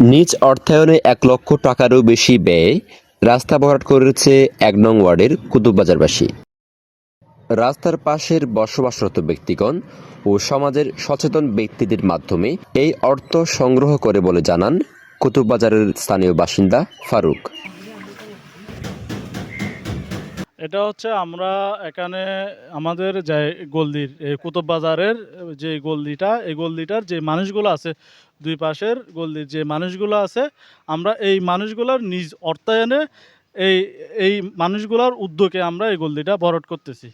নিজ অর্থায়নে এক লক্ষ টাকারও বেশি ব্যয়ে রাস্তা ভরাট করেছে এক নং ওয়ার্ডের কুতুববাজারবাসী। রাস্তার পাশের বসবাসরত ব্যক্তিগণ ও সমাজের সচেতন ব্যক্তিদের মাধ্যমে এই অর্থ সংগ্রহ করে বলে জানান কুতুববাজারের স্থানীয় বাসিন্দা ফারুক। এটা হচ্ছে আমরা এখানে আমাদের যে গল্লির এই কুতুব বাজারের যে গল্লিটা এই গল্লিটার যে মানুষগুলো আছে দুই পাশের গল্লির যে মানুষগুলো আছে, আমরা এই মানুষগুলোর নিজ অর্থায়নে এই এই মানুষগুলোর উদ্যোগে আমরা এই গল্লিটা ভরট করতেছি।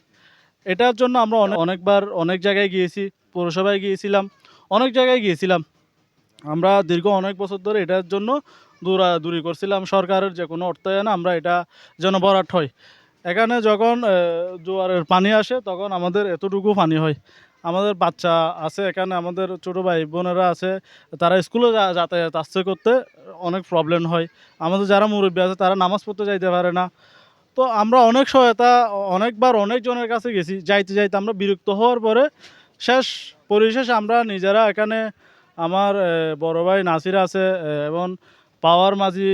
এটার জন্য আমরা অনেকবার অনেক জায়গায় গিয়েছি, পৌরসভায় গিয়েছিলাম, অনেক জায়গায় গিয়েছিলাম। আমরা দীর্ঘ অনেক বছর ধরে এটার জন্য দূরা দূরাদূরি করছিলাম সরকারের যে কোনো অর্থায়নে আমরা এটা যেন ভরাট হয়। এখানে যখন জোয়ারের পানি আসে, তখন আমাদের এতটুকু পানি হয়। আমাদের বাচ্চা আছে এখানে, আমাদের ছোটো ভাই বোনেরা আছে, তারা স্কুলে যাতায়াত আসছে করতে অনেক প্রবলেম হয়। আমাদের যারা মুরব্বী আছে, তারা নামাজ পড়তে যাইতে পারে না। তো আমরা অনেক সহায়তা, অনেকবার অনেকজনের কাছে গেছি। যাইতে যাইতে আমরা বিরক্ত হওয়ার পরে শেষ পরিশেষে আমরা নিজেরা এখানে আমার বড় ভাই নাসির আছে এবং পাওয়ার মাঝি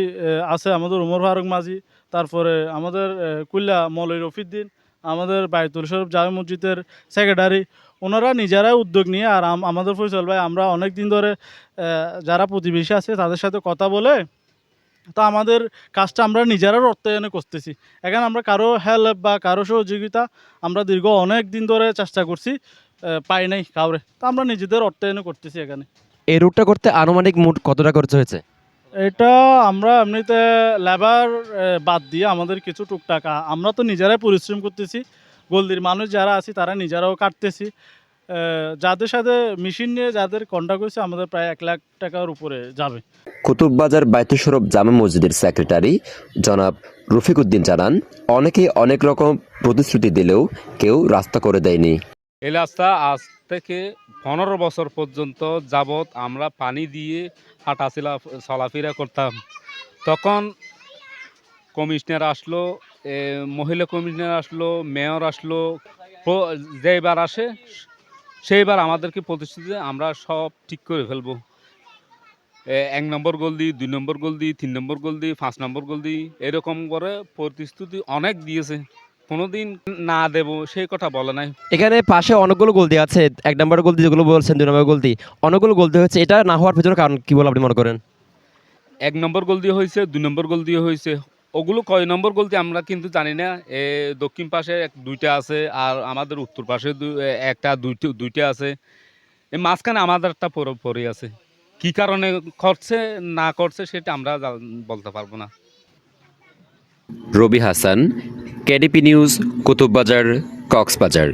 আছে আমাদের উমর ফারুক মাঝি, তারপরে আমাদের কুল্লা মৌলী রফিদ্দিন, আমাদের বায়তুল শরীফ জামে মসজিদের সেক্রেটারি ওনারা নিজেরাই উদ্যোগ নিয়ে আর আমাদের ফৈসল ভাই, আমরা অনেক দিন ধরে যারা প্রতিবেশী আছে, তাদের সাথে কথা বলে, তো আমাদের কাজটা আমরা নিজেরা অর্থায়নে করতেছি। এখানে আমরা কারও হেল্প বা কারও সহযোগিতা আমরা দীর্ঘ অনেক দিন ধরে চেষ্টা করছি পাই নাই কাউরে। তা আমরা নিজেদের অর্থায়নে করতেছি এখানে। এই রুটটা করতে আনুমানিক মোট কত টাকা খরচ হয়েছে? এটা আমরা এমনিতে লেবার বাদ দিয়ে আমাদের কিছু টুকটাকা আমরা তো নিজেরাই পরিশ্রম করতেছি। গলদির মানুষ যারা আছি তারা নিজেরাও কাটতেছি। যাদের সাথে মেশিন নিয়ে যাদের কন্ট্যাক্ট হয়েছে আমাদের প্রায় এক লাখ টাকার উপরে যাবে। কুতুববাজার বায়তুসরফ জামে মসজিদের সেক্রেটারি জনাব রফিক উদ্দিন জানান অনেকেই অনেক রকম প্রতিশ্রুতি দিলেও কেউ রাস্তা করে দেয়নি। এই রাস্তা আজ থেকে পনেরো বছর পর্যন্ত যাবৎ আমরা পানি দিয়ে হাঁটাচিলা চলাফেরা করতাম। তখন কমিশনার আসলো মহিলা কমিশনার আসলো, মেয়র আসলো যেবার আসে, সেইবার আমাদেরকে প্রতিশ্রুতি আমরা সব ঠিক করে ফেলব। এক নম্বর গোল দিই, দুই নম্বর গোল দিই, তিন নম্বর গোল দিই, পাঁচ নম্বর গোল দিই, এরকম করে প্রতিশ্রুতি অনেক দিয়েছে। কোনোদিন না দেব সেই কথা বলে নাই। এখানে পাশে অনেকগুলো গলতি আছে। এক নম্বর গলতি যেগুলো বলছেন দুই নম্বর গলতি অনেকগুলো হচ্ছে এটা না হওয়ার পেছনে কারণ কি বলে আপনি মনে করেন? এক নম্বর গোল দিয়ে হয়েছে দুই নম্বর গোল দিয়ে হয়েছে। ওগুলো কয় নম্বর গোল দিয়ে আমরা কিন্তু জানি না। এ দক্ষিণ পাশে এক দুইটা আছে আর আমাদের উত্তর পাশে একটা দুইটা দুইটা আছে। এই মাঝখানে আমাদের একটা পরে পরে আছে। কি কারণে করছে না করছে সেটা আমরা বলতে পারব না। Rabi Hasan KDP news Kutubbazar Cox's Bazar.